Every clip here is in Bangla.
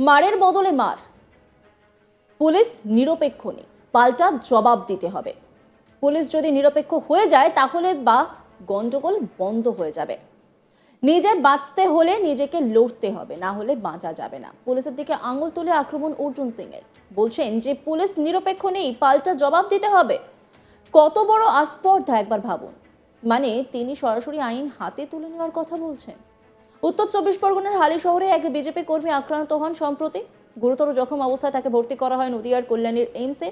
মারের বদলে মার। পুলিশ নিরপেক্ষ নেই পাল্টা জবাব দিতে হবে। পুলিশ যদি নিরপেক্ষ হয়ে যায়, তাহলে বা গন্ডগোল বন্ধ হয়ে যাবে। নিজে বাঁচতে হলে নিজেকে লড়তে হবে, না হলে বাঁচা যাবে না। পুলিশের দিকে আঙুল তুলে আক্রমণ অর্জুন সিং এর বলছেন যে, পুলিশ নিরপেক্ষ নেই, পাল্টা জবাব দিতে হবে। কত বড় আস্পর্ধা, একবার ভাবুন। মানে তিনি সরাসরি আইন হাতে তুলে নেওয়ার কথা বলছেন। উত্তর চব্বিশ পরগনার হালি শহরে এক বিজেপি কর্মী আক্রান্ত হন সম্প্রতি। গুরুতর জখম অবস্থায় তাকে ভর্তি করা হয় নদিয়ার কল্যাণীর এইমসে।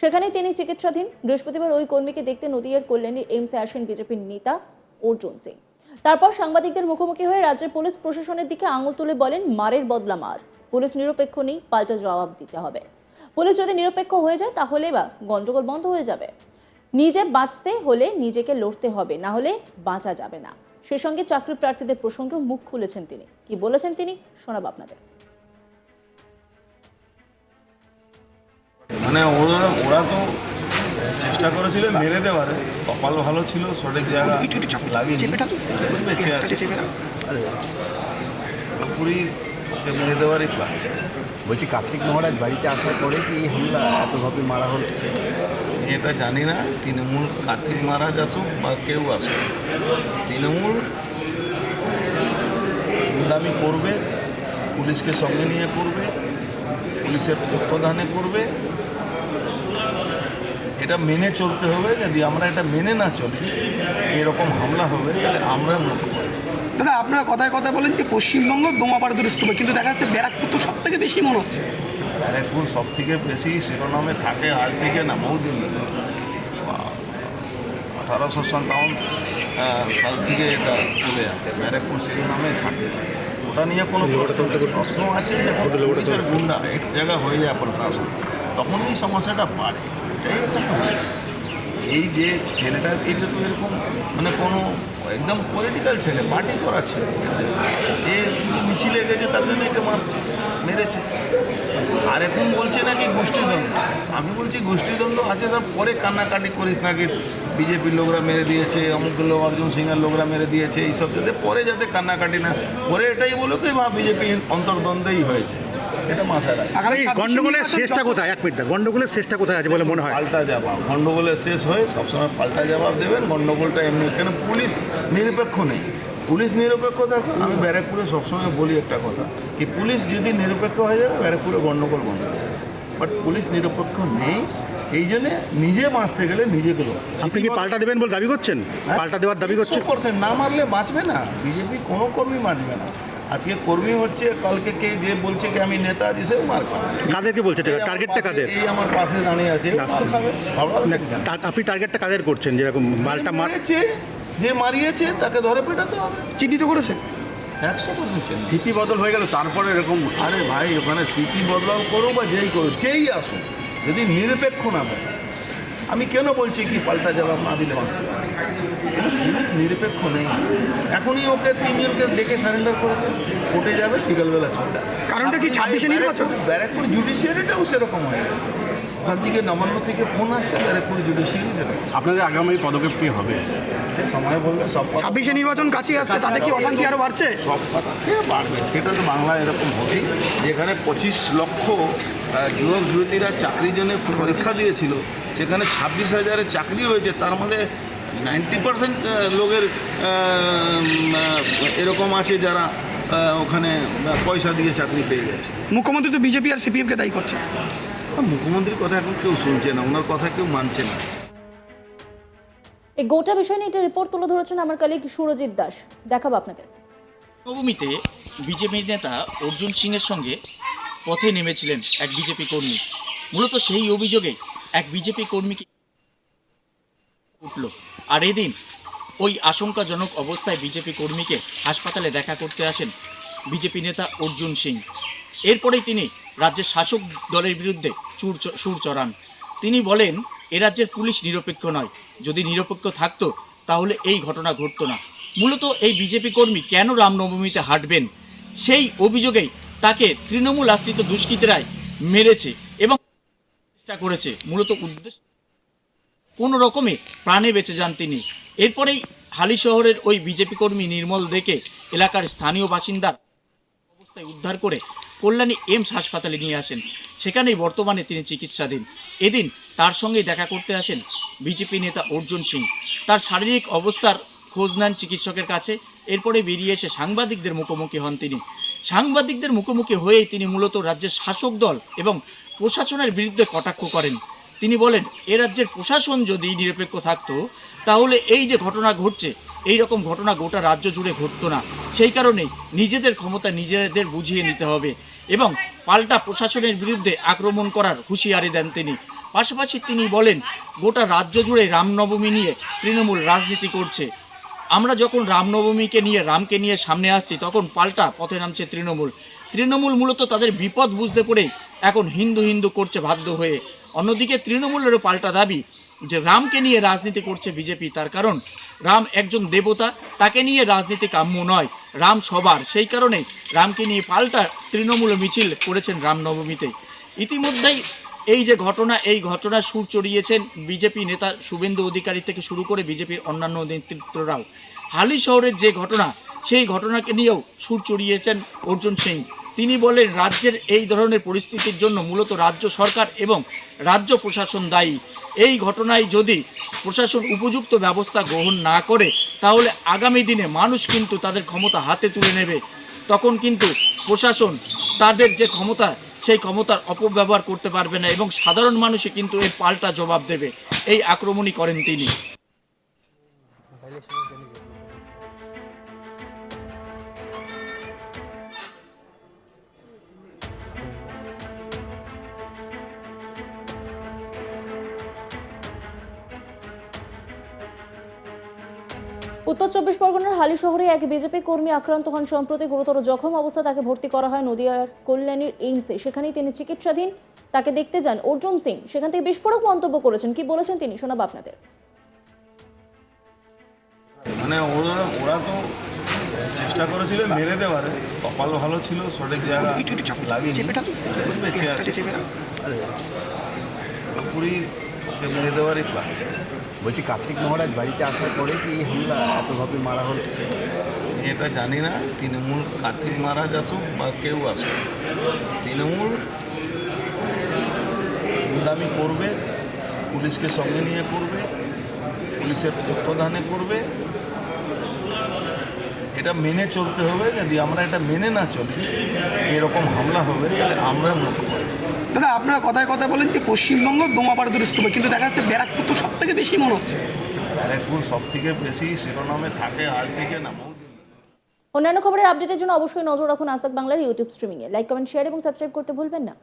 সেখানে তিনি চিকিৎসাধীন। বৃহস্পতিবার ওই কর্মীকে দেখতে নদিয়ার কল্যাণীর এইমসে আসেন বিজেপির নেতা অর্জুন সিং। তারপর সাংবাদিকদের মুখোমুখি হয়ে রাজ্যের পুলিশ প্রশাসনের দিকে আঙুল তুলে বলেন, মারের বদলা মার। পুলিশ নিরপেক্ষ নেই, পাল্টা জবাব দিতে হবে। পুলিশ যদি নিরপেক্ষ হয়ে যায়, তাহলে বা গন্ডগোল বন্ধ হয়ে যাবে। নিজে বাঁচতে হলে নিজেকে লড়তে হবে, না হলে বাঁচা যাবে না। সে সঙ্গে চাকরি প্রার্থীদের প্রসঙ্গেও মুখ খুলেছেন তিনি। কি বলেছেন তিনি শোনাব আপনাদের। মানে ওরা ওরা তো চেষ্টা করেছিল মেরে দেওয়ার কপাল ভালো ছিল সঠিক জায়গা লাগিয়ে বেঁচে আছে। পুরোপুরি মেরে দেওয়ারই প্ল্যান বলছি কার্তিক মহারাজ বাড়িতে আসার পরে কি হামলা এতভাবে মারা হলো এটা জানি না, তৃণমূল কার্তিক মহারাজ আসুক বা কেউ আসুক। তৃণমূল গুন্ডামি করবে, পুলিশকে সঙ্গে নিয়ে করবে, পুলিশের তত্ত্বাবধানে করবে। এটা মেনে চলতে হবে, যদি আমরা এটা মেনে না চলি এরকম হামলা হবে, তাহলে আমরা আছি দাদা আপনারা কথায় কথা বলেন যে পশ্চিমবঙ্গ বোমাপাড়াদুর স্তূপে কিন্তু দেখা যাচ্ছে ব্যারাকপুর তো সব থেকে বেশি মনে হচ্ছে। ব্যারাকপুর সব থেকে বেশি শিরোনামে থাকে আজ থেকে না বহুদিন ধরে। আঠারোশো সাতাউন সাল থেকে এটা চলে আসে ব্যারাকপুর শিরোনামে থাকে। ওটা নিয়ে কোনো প্রশ্ন আছে গুন্ডা এক জায়গা হয়ে যায় প্রশাসন তখন এই সমস্যাটা বাড়ে এটাই এখানে হয়েছে এই যে ছেলেটা, এটা তো এরকম মানে কোনো একদম পলিটিক্যাল ছেলে পার্টি করা ছেলে। এ শুধু মিছিলে গেছে, তার জন্য একে মারছে, মেরেছে। আর এখন বলছে নাকি গোষ্ঠীদ্বন্দ্ব। আমি বলছি গোষ্ঠীদ্বন্দ্ব আছে তার পরে কান্নাকাটি করিস নাকি। বিজেপির লোকরা মেরে দিয়েছে, অমুক লোক, অর্জুন সিংয়ের লোকরা মেরে দিয়েছে, এইসব যাতে পরে যাতে কান্নাকাটি না, পরে এটাই বলো কি বা বিজেপি অন্তর্দ্বন্দ্বেই হয়েছে। এটা মাথায় রাখ। আগামী এই 26 গন্ডগোলের শেষটা কোথায়? এক মিনিট গন্ডগোলের শেষটা কোথায় আছে বলে মনে হয়? পাল্টা জবাব। গন্ডগোলের শেষ হয়ে সবসময় পাল্টা জবাব দেবেন। গন্ডগোলটা এমনি কেন পুলিশ নিরপেক্ষ নেই। পুলিশ নিরপেক্ষ দেখো আমি ব্যারাকপুরে সবসময় বলি একটা কথা কি পুলিশ যদি নিরপেক্ষ হয়ে যাবে ব্যারাকপুরে গন্ডগোল বন্ধ হয়ে যাবে। বাট পুলিশ নিরপেক্ষ নেই এই জন্যে নিজে বাঁচতে গেলে নিজেকে। আপনি কি পাল্টা দেবেন বলে দাবি করছেন? হ্যাঁ? পাল্টা দেওয়ার দাবি করছেন? না মারলে বাঁচবে না। বিজেপি কোনো কর্মী বাঁচবে না। আজকে কর্মী হচ্ছে কালকে কে যে বলছে কি আমি নেতা হিসেবে মার খাবে। কাদেরকে বলছে? টার্গেটটা কাদের? এই আমার পাশে দাঁড়িয়ে আছে? টা- আপনি টার্গেটটা কাদের করছেন? যেরকম মালটা মার মারিয়েছে যে মারিয়েছে তাকে ধরে পেটাতে হবে। চিহ্নিত করেছে? একশো পার্সেন্ট সিপি বদল হয়ে গেল তারপরে এরকম আরে ভাই ওখানে সিপি বদলাও করো বা যেই করো যেই আসো যদি নিরপেক্ষ না থাকে। আমি কেন বলছি কি পাল্টা জবাব না দিলে বাঁচতে নিরপেক্ষ নেই। এখনই ওকে তিনজনকে ডেকে সারেন্ডার করেছে। কোর্টে যাবে বিকালবেলা চলে কারণটা কি 26 এ নির্বাচন? ব্যারাকপুর- জুডিশিয়ারিটাও সেরকম হয়ে গেছে। ওখান থেকে নবান্ন থেকে ফোন আসছে ব্যারাকপুর জুডিশিয়ারি সেরকম। আপনাদের আগামী পদক্ষেপ কি হবে? সে সময় বলবে সব ছাব্বিশে নির্বাচন কাছে আসছে তাতে কি অশান্তি আরও বাড়ছে? সব কথা বাড়বে। সেটা তো বাংলায় এরকম হবেই। যেখানে পঁচিশ লক্ষ যুবক যুবতীরা চাকরির জন্য পরীক্ষা দিয়েছিল সেখানে ছাব্বিশ হাজারের চাকরি হয়েছে তার মধ্যে নাইনটি পার্সেন্ট লোকের এরকম আছে যারা ওখানে পয়সা দিয়ে চাকরি পেয়ে গেছে। মুখ্যমন্ত্রী তো বিজেপি আর সিপিএমকে দায়ী করছে। মুখ্যমন্ত্রীর কথা এখন কেউ শুনছে না ওনার কথা কেউ মানছে না। এই গোটা বিষয় নিয়ে একটা রিপোর্ট তুলে ধরেছেন আমার কালিক সুরজিৎ দাস। দেখাবো আপনাদের। নবমীতে বিজেপি নেতা অর্জুন সিংয়ের সঙ্গে পথে নেমেছিলেন এক বিজেপি কর্মী। মূলত সেই অভিযোগে এক বিজেপি কর্মীকে উঠল। আর এদিন ওই আশঙ্কাজনক অবস্থায় বিজেপি কর্মীকে হাসপাতালে দেখা করতে আসেন বিজেপি নেতা অর্জুন সিং। এরপরেই তিনি রাজ্যের শাসক দলের বিরুদ্ধে চুর সুর চড়ান। তিনি বলেন, এ রাজ্যের পুলিশ নিরপেক্ষ নয়। যদি নিরপেক্ষ থাকতো, তাহলে এই ঘটনা ঘটতো না। মূলত এই বিজেপি কর্মী কেন রামনবমীতে হাঁটবেন? সেই অভিযোগেই তাকে তৃণমূল আশ্রিত দুষ্কৃতীরাই মেরেছে এবং চেষ্টা করেছে। মূলত উদ্দেশ্য কোনো রকমে প্রাণে বেঁচে যান তিনি। এরপরেই হালি শহরের ওই বিজেপি কর্মী নির্মল দেখে এলাকার স্থানীয় বাসিন্দার অবস্থায় উদ্ধার করে কল্যাণী এমস হাসপাতালে নিয়ে আসেন। সেখানেই বর্তমানে তিনি চিকিৎসাধীন। এদিন তার সঙ্গে দেখা করতে আসেন বিজেপি নেতা অর্জুন সিং। তার শারীরিক অবস্থার খোঁজ নেন চিকিৎসকের কাছে। এরপরে বেরিয়ে এসে সাংবাদিকদের মুখোমুখি হন তিনি। সাংবাদিকদের মুখোমুখি হয়েই তিনি মূলত রাজ্যের শাসক দল এবং প্রশাসনের বিরুদ্ধে কটাক্ষ করেন। তিনি বলেন, এ রাজ্যের প্রশাসন যদি নিরপেক্ষ থাকতো, তাহলে এই যে ঘটনা ঘটছে, এই রকম ঘটনা গোটা রাজ্য জুড়ে ঘটতো না। সেই কারণেই নিজেদের ক্ষমতা নিজেদের বুঝিয়ে নিতে হবে এবং পাল্টা প্রশাসনের বিরুদ্ধে আক্রমণ করার হুঁশিয়ারি দেন তিনি। পাশাপাশি তিনি বলেন, গোটা রাজ্য জুড়ে রামনবমী নিয়ে তৃণমূল রাজনীতি করছে। আমরা যখন রামনবমীকে নিয়ে, রামকে নিয়ে সামনে আসছি, তখন পাল্টা পথে নামছে তৃণমূল। তৃণমূল মূলত তাদের বিপদ বুঝতে পেরেই এখন হিন্দু হিন্দু করছে বাধ্য হয়ে। অন্যদিকে তৃণমূলেরও পাল্টা দাবি যে রামকে নিয়ে রাজনীতি করছে বিজেপি, তার কারণ রাম একজন দেবতা, তাকে নিয়ে রাজনীতি কাম্য নয়, রাম সবার। সেই কারণে রামকে নিয়ে পাল্টা তৃণমূল মিছিল করেছেন রামনবমীতে। ইতিমধ্যেই এই যে ঘটনা, এই ঘটনার সুর চড়িয়েছেন বিজেপি নেতা শুভেন্দু অধিকারী থেকে শুরু করে বিজেপির অন্যান্য নেতৃত্বরাও। হালি শহরের যে ঘটনা, সেই ঘটনাকে নিয়েও সুর চড়িয়েছেন অর্জুন সিং। তিনি বলেন, রাজ্যের এই ধরনের পরিস্থিতির জন্য মূলত রাজ্য সরকার এবং রাজ্য প্রশাসন দায়ী। এই ঘটনায় যদি প্রশাসন উপযুক্ত ব্যবস্থা গ্রহণ না করে, তাহলে আগামী দিনে মানুষ কিন্তু তাদের ক্ষমতা হাতে তুলে নেবে। তখন কিন্তু প্রশাসন তাদের যে ক্ষমতা, সেই ক্ষমতার অপব্যবহার করতে পারবে না এবং সাধারণ মানুষই কিন্তু এর পাল্টা জবাব দেবে। এই আক্রমণই করেন তিনি। উত্তর চব্বিশ পরগনার হালি শহরে এক বিজেপি কর্মী আক্রান্ত হন। সম্প্রতি গুরুতর জখম অবস্থা তাকে ভর্তি করা হয় নদিয়ার কল্যাণীর এইমসে। সেখানেই তিনি চিকিৎসাধীন। তাকে দেখতে যান অর্জুন সিং। সেখান থেকে বিস্ফোরক মন্তব্য করেছেন। কি বলেছেন তিনি? শোনাবো আপনাদের। মানে ওরা ওরা তো চেষ্টা করেছিল মেরে দেওয়ার। কপাল ভালো ছিল সঠিক জায়গা বেঁচে আছে। পুরোপুরি ওকে মেরে দেওয়ারই প্ল্যান বলছি কার্তিক মহারাজ বাড়িতে আসার পরে কি এই হামলা এতভাবে মারা হল? এটা জানি না। তৃণমূল কার্তিক মহারাজ আসুক বা কেউ আসুক। তৃণমূল গুন্ডামি করবে পুলিশকে সঙ্গে নিয়ে করবে পুলিশের তত্ত্বাবধানে করবে এটা মেনে চলতে হবে যদি আমরা এটা মেনে না চলি এরকম হামলা হবে তাহলে আমরা মুখ পাচ্ছি দাদা আপনারা কথায় কথা বলেন যে পশ্চিমবঙ্গ বোমা পাড়াদের স্তূপে কিন্তু দেখা যাচ্ছে ব্যারাকপুর তো সব থেকে বেশি মনে হচ্ছে। ব্যারাকপুর সব থেকে বেশি শিরোনামে থাকে আজ থেকে না অন্যান্য খবরের আপডেটের জন্য অবশ্যই নজর রাখুন আজ বাংলার ইউটিউব স্ট্রিমিংয়ে লাইক কমেন্ট শেয়ার এবং সাবস্ক্রাইব করতে ভুলবেন না।